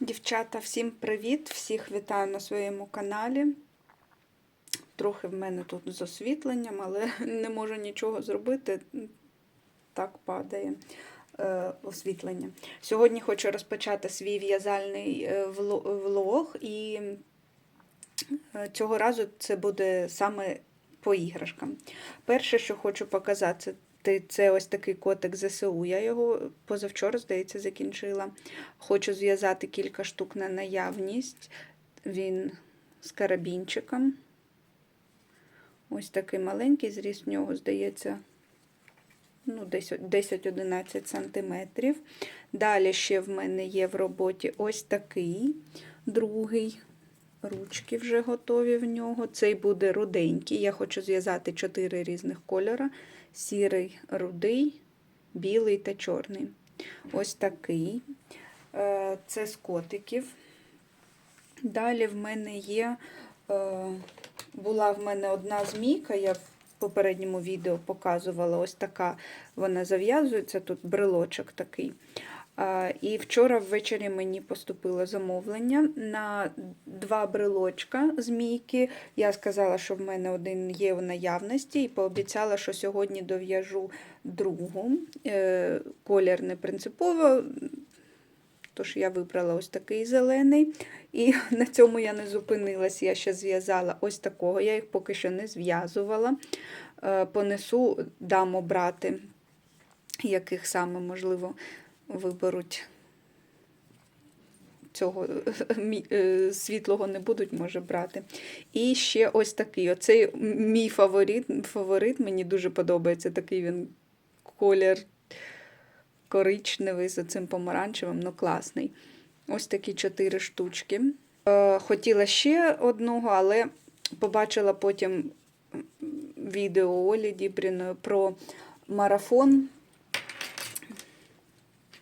Дівчата, всім привіт! Всіх вітаю на своєму каналі. Трохи в мене тут з освітленням, але не можу нічого зробити. Так падає е, освітлення. Сьогодні хочу розпочати свій в'язальний е, влог, і е, цього разу це буде саме по іграшкам. Перше, що хочу показати, це- це ось такий котик ЗСУ. Я його позавчора, здається, закінчила. Хочу зв'язати кілька штук на наявність. Він з карабінчиком. Ось такий маленький, зріст в нього, здається, ну, 10-11 сантиметрів. Далі ще в мене є в роботі ось такий другий. Ручки вже готові в нього. Цей буде руденький. Я хочу зв'язати 4 різних кольора: сірий, рудий, білий та чорний. Ось такий. Е, Це з котиків. Далі в мене є, е, була в мене одна змійка, я в попередньому відео показувала, ось така вона зав'язується, тут брелочок такий. І вчора ввечері мені поступило замовлення на два брелочка змійки. Я сказала, що в мене один є в наявності, і пообіцяла, що сьогодні дов'яжу другу. Е, Колір не принципово, тож я вибрала ось такий зелений. І на цьому я не зупинилась, я ще зв'язала ось такого. Я їх поки що не зв'язувала. Е, Понесу, дам обрати, яких саме, можливо, виберуть цього е, світлого не будуть, може брати. І ще ось такий. Оцей мій фаворит, фаворит мені дуже подобається. Такий він колір коричневий з цим помаранчевим, ну класний. Ось такі чотири штучки. Е, Хотіла ще одного, але побачила потім відео Олі Дібріної про марафон.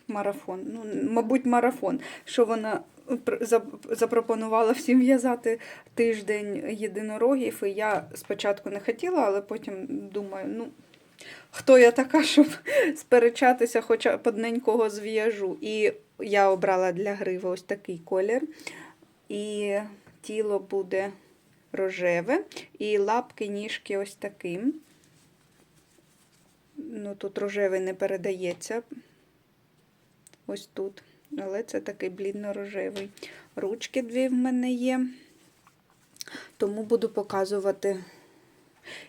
Марафон, ну, мабуть, марафон, що вона запропонувала всім в'язати тиждень єдинорогів. І я спочатку не хотіла, але потім думаю, ну, хто я така, щоб сперечатися, хоча б одненького зв'яжу. І я обрала для гриви ось такий колір. І тіло буде рожеве, і лапки, ніжки ось таким. Ну, тут рожевий не передається. Ось тут. Але це такий блідно-рожевий. Ручки дві в мене є. Тому буду показувати.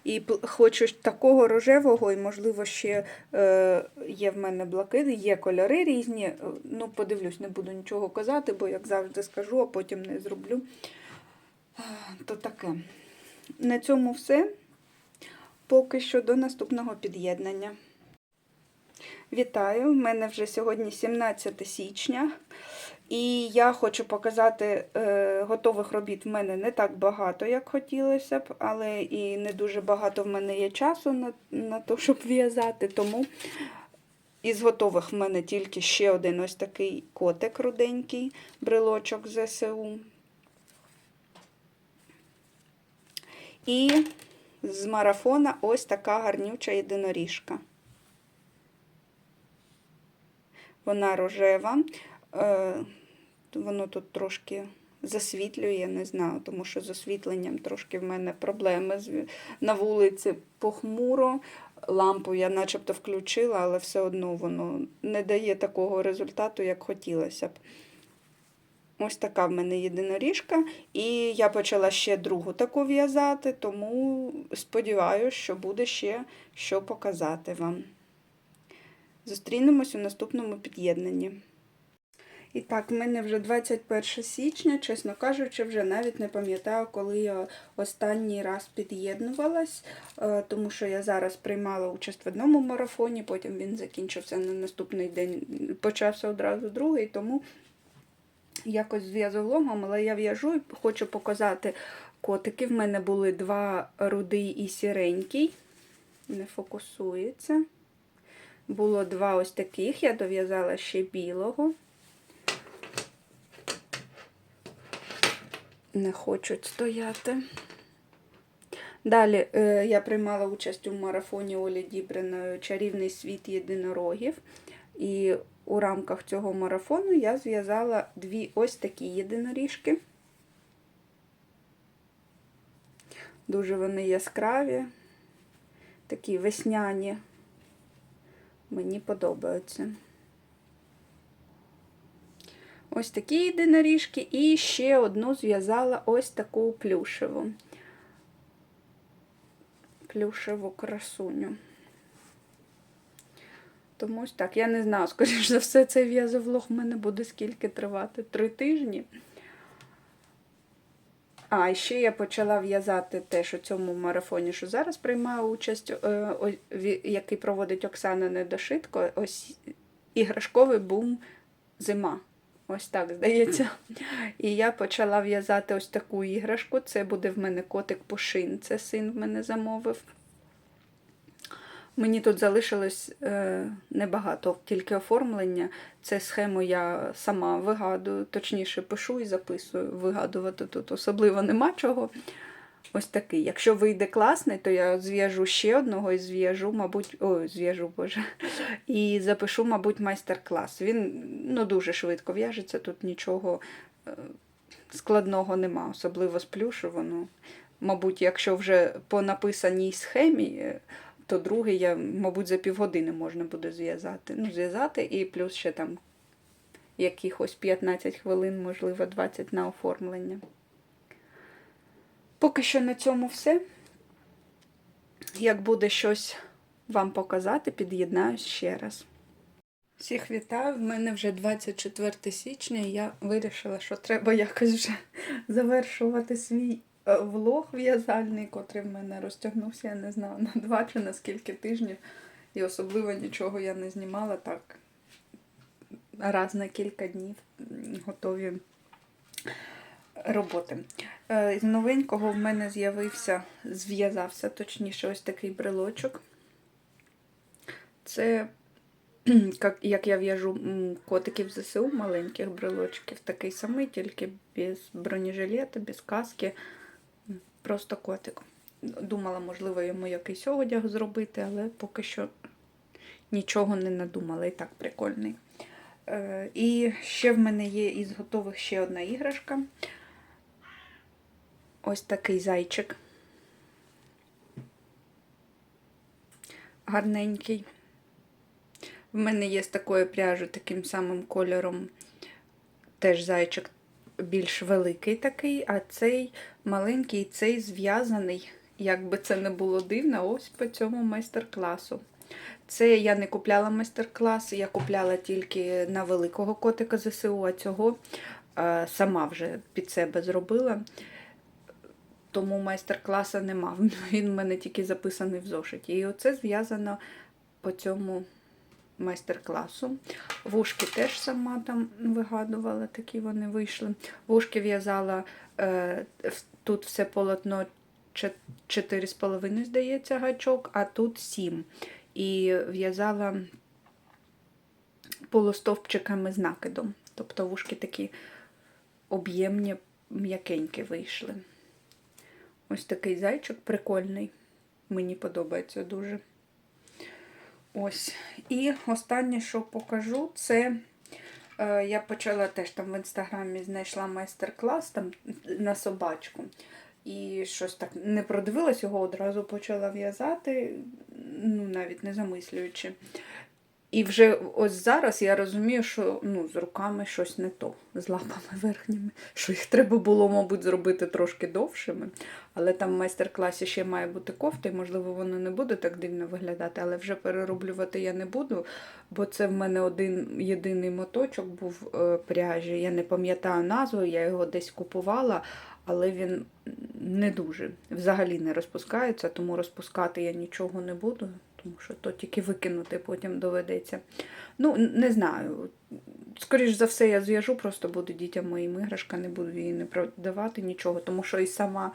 І хочу такого рожевого, і, можливо, ще е, є в мене блакит, є кольори різні. Е, Ну, подивлюсь, не буду нічого казати, бо, як завжди, скажу, а потім не зроблю. Е, То таке. На цьому все. Поки що до наступного під'єднання. Вітаю! У мене вже сьогодні 17 січня. І я хочу показати е, готових робіт в мене не так багато, як хотілося б, але і не дуже багато в мене є часу на, на те, щоб в'язати. Тому із готових в мене тільки ще один ось такий котик руденький, брелочок ЗСУ. І з марафона ось така гарнюча єдиноріжка. Вона рожева. Е, Воно тут трошки засвітлює, не знаю, тому що з освітленням трошки в мене проблеми. На вулиці похмуро. Лампу я начебто включила, але все одно воно не дає такого результату, як хотілося б. Ось така в мене єдиноріжка. І я почала ще другу таку в'язати, тому сподіваюся, що буде ще що показати вам. Зустрінемось у наступному під'єднанні. І так, в мене вже 21 січня, чесно кажучи, вже навіть не пам'ятаю, коли я останній раз під'єднувалась, е, тому що я зараз приймала участь в одному марафоні, потім він закінчився на наступний день, почався одразу другий, тому якось з в'язологом, але я в'яжу і хочу показати котики. В мене були два рудий і сіренький, не фокусується. Було два ось таких, я дов'язала ще білого. Не хочуть стояти. Далі е, я приймала участь у марафоні Олі Дібриної Чарівний світ єдинорогів. І у рамках цього марафону я зв'язала дві ось такі єдиноріжки. Дуже вони яскраві, такі весняні. Мені подобаються. Ось такі єдиноріжки. І ще одну зв'язала ось таку плюшеву. Плюшеву красуню. Тому ось так, я не знаю, скоріш за все, цей в'язовлог в мене буде скільки тривати? Три тижні. А, і ще я почала в'язати теж у цьому марафоні, що зараз приймаю участь, е, який проводить Оксана Недошитко. Ось іграшковий бум зима. Ось так здається. І я почала в'язати ось таку іграшку. Це буде в мене котик Пушин. Це син в мене замовив. Мені тут залишилось е, небагато, тільки оформлення. Це схему я сама вигадую, точніше пишу і записую. Вигадувати тут особливо нема чого. Ось такий. Якщо вийде класний, то я зв'яжу ще одного і зв'яжу, мабуть, ой, зв'яжу, боже, і запишу, мабуть, майстер-клас. Він ну, дуже швидко в'яжеться, тут нічого е, складного нема, особливо з плюшево. Ну, мабуть, якщо вже по написаній схемі, е, то другий я, мабуть, за півгодини можна буде зв'язати. Ну, зв'язати і плюс ще там якихось 15 хвилин, можливо, 20 на оформлення. Поки що на цьому все. Як буде щось вам показати, під'єднаюсь ще раз. Всіх вітаю! В мене вже 24 січня, і я вирішила, що треба якось вже завершувати свій влог в'язальний, котрий в мене розтягнувся, я не знаю, на два чи на скільки тижнів. І особливо нічого я не знімала так. Раз на кілька днів готові роботи. Е, З новенького в мене з'явився, зв'язався, точніше, ось такий брелочок. Це, як, я в'яжу котиків ЗСУ, маленьких брелочків, такий самий, тільки без бронежилета, без каски. Просто котик. Думала, можливо, йому якийсь одяг зробити, але поки що нічого не надумала. І так прикольний. Е, І ще в мене є із готових ще одна іграшка. Ось такий зайчик. Гарненький. В мене є з такої пряжі таким самим кольором. Теж зайчик більш великий такий, а цей маленький, цей зв'язаний, як би це не було дивно, ось по цьому майстер-класу. Це я не купляла майстер-клас, я купляла тільки на великого котика ЗСУ, а цього е, сама вже під себе зробила. Тому майстер-класу нема. Він в мене тільки записаний в зошиті. І оце зв'язано по цьому майстер-класу. Вушки теж сама там вигадувала, такі вони вийшли. Вушки в'язала е, тут все полотно 4,5, здається, гачок, а тут 7. І в'язала полустовпчиками з накидом. Тобто вушки такі об'ємні, м'якенькі вийшли. Ось такий зайчик прикольний. Мені подобається дуже. Ось. І останнє, що покажу, це я почала теж там в інстаграмі знайшла майстер-клас там на собачку. І щось так не продивилась його, одразу почала в'язати, ну, навіть не замислюючи. І вже ось зараз я розумію, що ну, з руками щось не то, з лапами верхніми, що їх треба було, мабуть, зробити трошки довшими. Але там в майстер-класі ще має бути кофта, і, можливо, воно не буде так дивно виглядати, але вже перероблювати я не буду, бо це в мене один єдиний моточок був е, пряжі. Я не пам'ятаю назву, я його десь купувала, але він не дуже взагалі не розпускається, тому розпускати я нічого не буду, тому що то тільки викинути потім доведеться. Ну, не знаю. Скоріш за все, я зв'яжу, просто буду дітям моїм іграшка, не буду її не продавати нічого, тому що і сама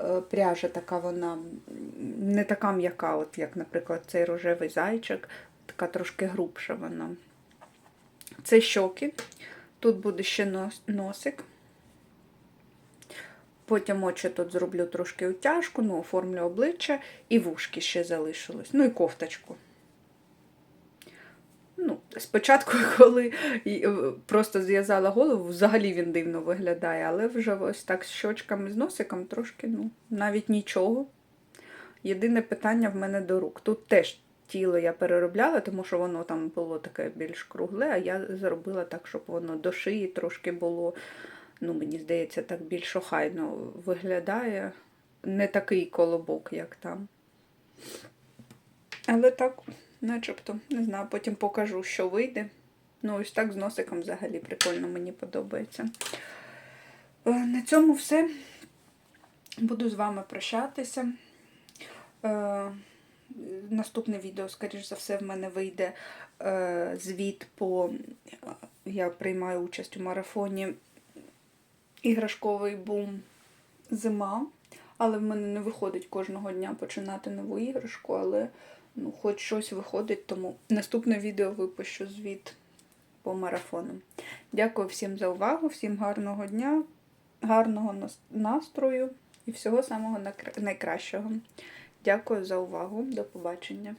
е, пряжа така вона не така м'яка, от як, наприклад, цей рожевий зайчик, така трошки грубша вона. Це щоки. Тут буде ще носик. Потім очі тут зроблю трошки утяжку, ну, оформлю обличчя і вушки ще залишилось. Ну і кофточку. Ну, Спочатку, коли е, просто зв'язала голову, взагалі він дивно виглядає, але вже ось так з щочками, з носиком трошки, ну, навіть нічого. Єдине питання в мене до рук. Тут теж тіло я переробляла, тому що воно там було таке більш кругле, а я зробила так, щоб воно до шиї трошки було, ну, мені здається, так більш охайно виглядає. Не такий колобок, як там. Але так, начебто, не знаю, потім покажу, що вийде. Ну, ось так з носиком взагалі прикольно, мені подобається. Е, На цьому все. Буду з вами прощатися. Е, Наступне відео, скоріш за все, в мене вийде е, звіт по. Я приймаю участь у марафоні Іграшковий бум зима. Але в мене не виходить кожного дня починати нову іграшку, але ну, хоч щось виходить, тому наступне відео випущу звіт по марафону. Дякую всім за увагу, всім гарного дня, гарного настрою і всього самого найкращого. Дякую за увагу. До побачення.